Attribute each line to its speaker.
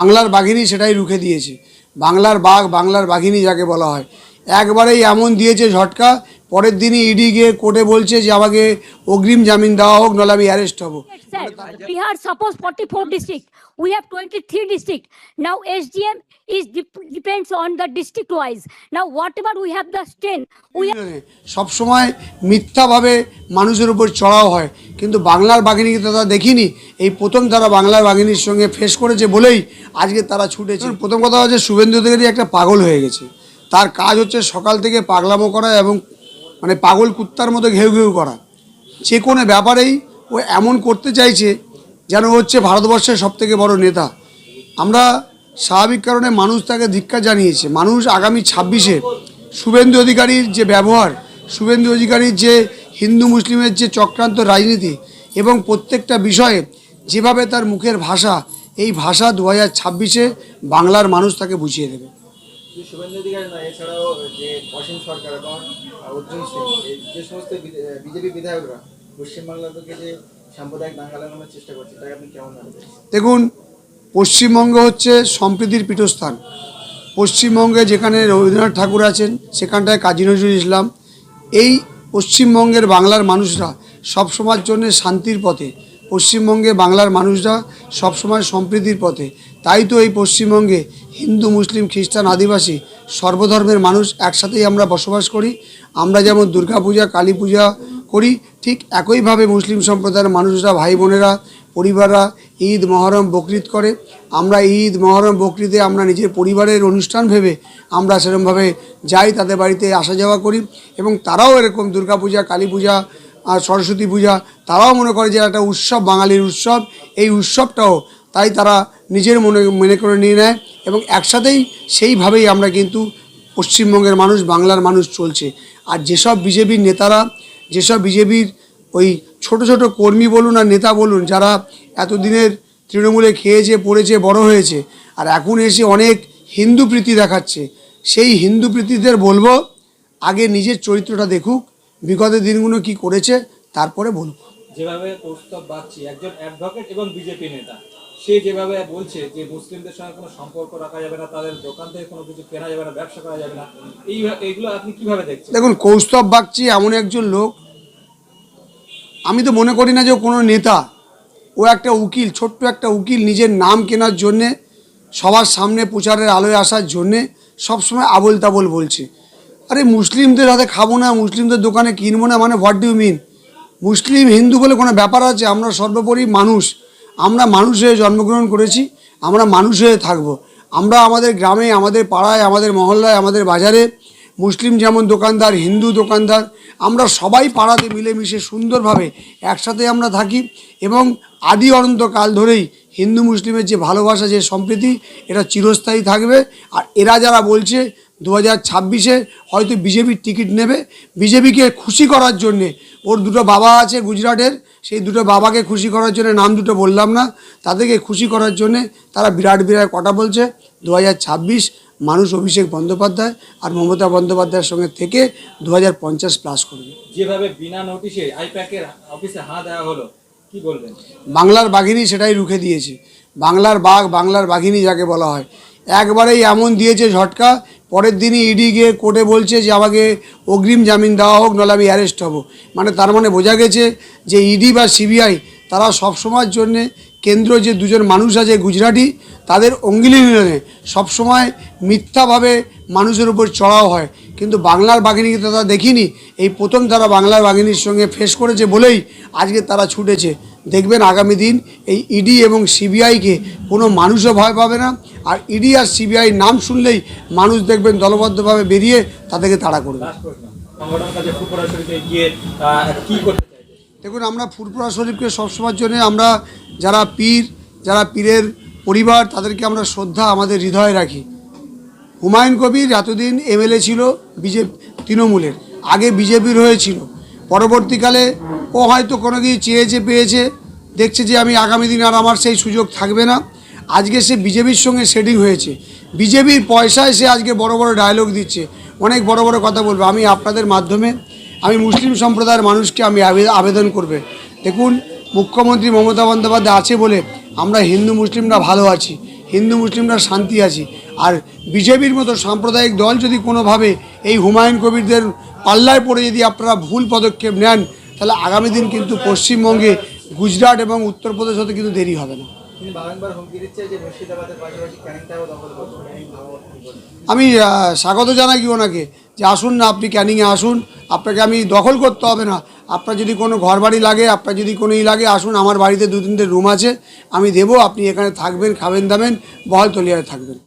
Speaker 1: বাংলার বাঘিনী সেটাই রুখে দিয়েছে। বাংলার বাঘ বাংলার বাঘিনী যাকে বলা হয়। একবারেই এমন দিয়েছে ঝটকা পরের দিনই ইডি গিয়ে কোর্টে বলছে যে আমাকে অগ্রিম জামিন দেওয়া হোক নাহলে আমি অ্যারেস্ট হব.
Speaker 2: Bihar suppose 44 district. We have 23 district. Now SDM is dep- depends on the district wise. Now whatever we have the strength, we have
Speaker 1: সবসময় মিথ্যাভাবে মানুষের উপর চড়াও হয় কিন্তু বাংলার বাঘিনীকে তো তারা দেখিনি এই প্রথম তারা বাংলার বাঘিনীর সঙ্গে ফেস করেছে বলেই আজকে তারা ছুটেছে প্রথম কথা হচ্ছে শুভেন্দু অধিকারী একটা পাগল হয়ে গেছে তার কাজ হচ্ছে সকাল থেকে পাগলামো করা এবং মানে পাগল কুত্তার মতো ঘেউ ঘেউ করা। যে কোনো ব্যাপারেই ও এমন করতে চাইছে যেন হচ্ছে ভারতবর্ষের সব থেকে বড় নেতা। আমরা স্বাভাবিক কারণে মানুষ তাকে ধিক্কার জানিয়েছে। মানুষ আগামী ছাব্বিশে শুভেন্দু অধিকারীর যে ব্যবহার, শুভেন্দু অধিকারীর যে হিন্দু মুসলিমের যে চক্রান্ত রাজনীতি এবং প্রত্যেকটা বিষয়ে যেভাবে তার মুখের ভাষা, এই ভাষা দু হাজার বাংলার মানুষ তাকে বুঝিয়ে দেবে।
Speaker 3: অধিকারী নয়, এছাড়াও যে অসীম সরকার এবং অর্জুন সিং যে সমস্ত বিজেপি বিধায়করা যে সাম্প্রদায়িক দাঙ্গা লাগানোর চেষ্টা করছে আপনি কেমন
Speaker 1: দেখুন, পশ্চিমবঙ্গ হচ্ছে সম্প্রীতির পীঠস্থান। পশ্চিমবঙ্গে যেখানে রবীন্দ্রনাথ ঠাকুর আছেন, সেখানটায় কাজী নজরুল ইসলাম। এই পশ্চিমবঙ্গের বাংলার মানুষরা সবসময়ের জন্য শান্তির পথে, পশ্চিমবঙ্গে বাংলার মানুষরা সবসময় সম্প্রীতির পথে। তাই তো এই পশ্চিমবঙ্গে হিন্দু, মুসলিম, খ্রিস্টান, আদিবাসী সর্বধর্মের মানুষ একসাথেই আমরা বসবাস করি। আমরা যেমন দুর্গাপূজা কালী পূজা করি, ঠিক একইভাবে মুসলিম সম্প্রদায়ের মানুষরা ভাই বোনেরা পরিবাররা ঈদ, মহরম, বকরিদ করে। আমরা ঈদ, মহরম, বকরিদে আমরা নিজের পরিবারের অনুষ্ঠান ভেবে আমরা সেরকমভাবে যাই, তাদের বাড়িতে আসা যাওয়া করি এবং তারাও এরকম দুর্গাপূজা কালী পূজা আর সরস্বতী পূজা, তারাও মনে করে যে একটা উৎসব, বাঙালির উৎসব। এই উৎসবটাও তাই তারা নিজের মনে মনে করে নিয়ে নেয় এবং একসাথেই সেইভাবেই আমরা কিন্তু পশ্চিমবঙ্গের মানুষ, বাংলার মানুষ চলছে। আর যেসব বিজেপির নেতারা, যেসব বিজেপির ওই ছোট ছোট কর্মী বলুন আর নেতা বলুন, যারা এতদিনের তৃণমূলে খেয়েছে, পড়েছে, বড় হয়েছে, আর এখন এসে অনেক হিন্দু প্রীতি দেখাচ্ছে, সেই হিন্দু প্রীতিদের বলব, আগে নিজের চরিত্রটা দেখুক, বিগত দিনগুলো কি করেছে, তারপরে বলুক
Speaker 4: যেভাবে বাগচি একজন অ্যাডভোকেট এবং বিজেপি নেতা। সে যেভাবে বলছে যে মুসলিমদের সঙ্গে কোনো সম্পর্ক রাখা যাবে না, তাদের দোকান থেকে কোনো কিছু কেনা যাবে না, ব্যবসা করা যাবে না, এই এইগুলো আপনি কীভাবে দেখছেন?
Speaker 1: দেখুন, কৌস্তব বাগচি এমন একজন লোক। আমি তো মনে করি না যে কোনো নেতা। ও একটা উকিল, ছোট্ট একটা উকিল, নিজের নাম কেনার জন্যে, সবার সামনে প্রচারের আলোয় আসার জন্যে সবসময় আবল তাবল বলছে। আরে, মুসলিমদের হাতে খাব না, মুসলিমদের দোকানে কিনবো না মানে what do you mean Muslim Hindu বলে কোনো ব্যাপার আছে? আমরা সর্বোপরি মানুষ। আমরা মানুষ হয়ে জন্মগ্রহণ করেছি, আমরা মানুষ হয়ে থাকব। আমরা আমাদের গ্রামে, আমাদের পাড়ায়, আমাদের মহল্লায়, আমাদের বাজারে, মুসলিম যেমন দোকানদার, হিন্দু দোকানদার, আমরা সবাই পাড়াতে মিলেমিশে সুন্দরভাবে একসাথে আমরা থাকি এবং আদি অনন্ত কাল ধরেই হিন্দু মুসলিমের যে ভালোবাসা, যে সম্প্রীতি, এটা চিরস্থায়ী থাকবে। আর এরা যারা বলছে দু হাজার ছাব্বিশে হয়তো বিজেপির টিকিট নেবে, বিজেপিকে খুশি করার জন্যে ওর দুটো বাবা আছে গুজরাটের সেই দুটো বাবাকে খুশি করার জন্য নাম দুটো বললাম না তাদেরকে খুশি করার জন্যে তারা বিরাট বিরাট কথা বলছে। দু হাজার ছাব্বিশ মানুষ অভিষেক বন্দ্যোপাধ্যায় আর মমতা বন্দ্যোপাধ্যায়ের সঙ্গে থেকে দু হাজার পঞ্চাশ প্লাস করবে।
Speaker 4: যেভাবে বিনা নোটিশে আইপ্যাকের অফিসে হাঁ দেওয়া হলো কি বলবেন?
Speaker 1: বাংলার বাঘিনী সেটাই রুখে দিয়েছে। বাংলার বাঘ বাংলার বাঘিনী যাকে বলা হয়। একবারেই এমন দিয়েছে ঝটকা পরের দিনই ইডি গিয়ে কোর্টে বলছে যে আমাকে অগ্রিম জামিন দেওয়া হোক, নাহলে আমি অ্যারেস্ট হব। মানে তার মানে বোঝা গেছে যে ইডি বা সিবিআই তারা সবসময়ের জন্যে কেন্দ্র যে দুজন মানুষ আছে গুজরাটি, তাদের অঙ্গিলি মিলনে সবসময় মিথ্যাভাবে মানুষের উপর চড়াও হয়। কিন্তু বাংলার বাঘিনীকে তো তারা দেখিনি। এই প্রথম তারা বাংলার বাঘিনীর সঙ্গে ফেস করেছে বলেই আজকে তারা ছুটেছে। দেখবেন আগামী দিন এই ইডি এবং সিবিআইকে কোনো মানুষও ভয় পাবে না। আর ইডি আর সিবিআই নাম শুনলেই মানুষ দেখবেন দলবদ্ধভাবে বেরিয়ে তাদেরকে তাড়া করবে। দেখুন, আমরা ফুরপুরা শরীফকে সবসময়ের জন্য আমরা যারা পীর, যারা পীরের পরিবার, তাদেরকে আমরা শ্রদ্ধা আমাদের হৃদয়ে রাখি। হুমায়ুন কবির এতদিন এমএলএ ছিল বিজেপি, তৃণমূলের, আগে বিজেপির হয়েছিল। পরবর্তীকালে ও হয়তো কোনো কিছু চেয়েছে, পেয়েছে, দেখছে যে আমি আগামী দিন আর আমার সেই সুযোগ থাকবে না। আজকে সে বিজেপির সঙ্গে সেটিং হয়েছে। বিজেপির পয়সায় সে আজকে বড় বড় ডায়লগ দিচ্ছে। অনেক বড় বড় কথা বলবে। আমি আপনাদের মাধ্যমে, আমি মুসলিম সম্প্রদায়ের মানুষকে আমি আবে- আবেদন করবে। দেখুন, মুখ্যমন্ত্রী মমতা বন্দ্যোপাধ্যায় আছে বলে আমরা হিন্দু মুসলিমরা ভালো আছি। হিন্দু মুসলিমরা শান্তি আছি। আর বিজেপির মতো সাম্প্রদায়িক দল যদি কোনোভাবে এই হুমায়ুন কবিরদের পাল্লায় পড়ে যদি আপনারা ভুল পদক্ষেপ নেন তাহলে আগামী দিন কিন্তু পশ্চিমবঙ্গে গুজরাট এবং উত্তরপ্রদেশ হতে কিন্তু দেরি হবে না? আমি স্বাগত জানাই কি ওনাকে। যে আসুন না আপনি ক্যানিংয়ে আসুন। আপনাকে আমি দখল করতে হবে না। আপনার যদি কোনো ঘর বাড়ি লাগে, আপনার যদি কোনো ই লাগে, আসুন আমার বাড়িতে দু তিনটে রুম আছে, আমি দেবো, আপনি এখানে থাকবেন, খাবেন দাবেন বহাল তলিয়ায় থাকবেন।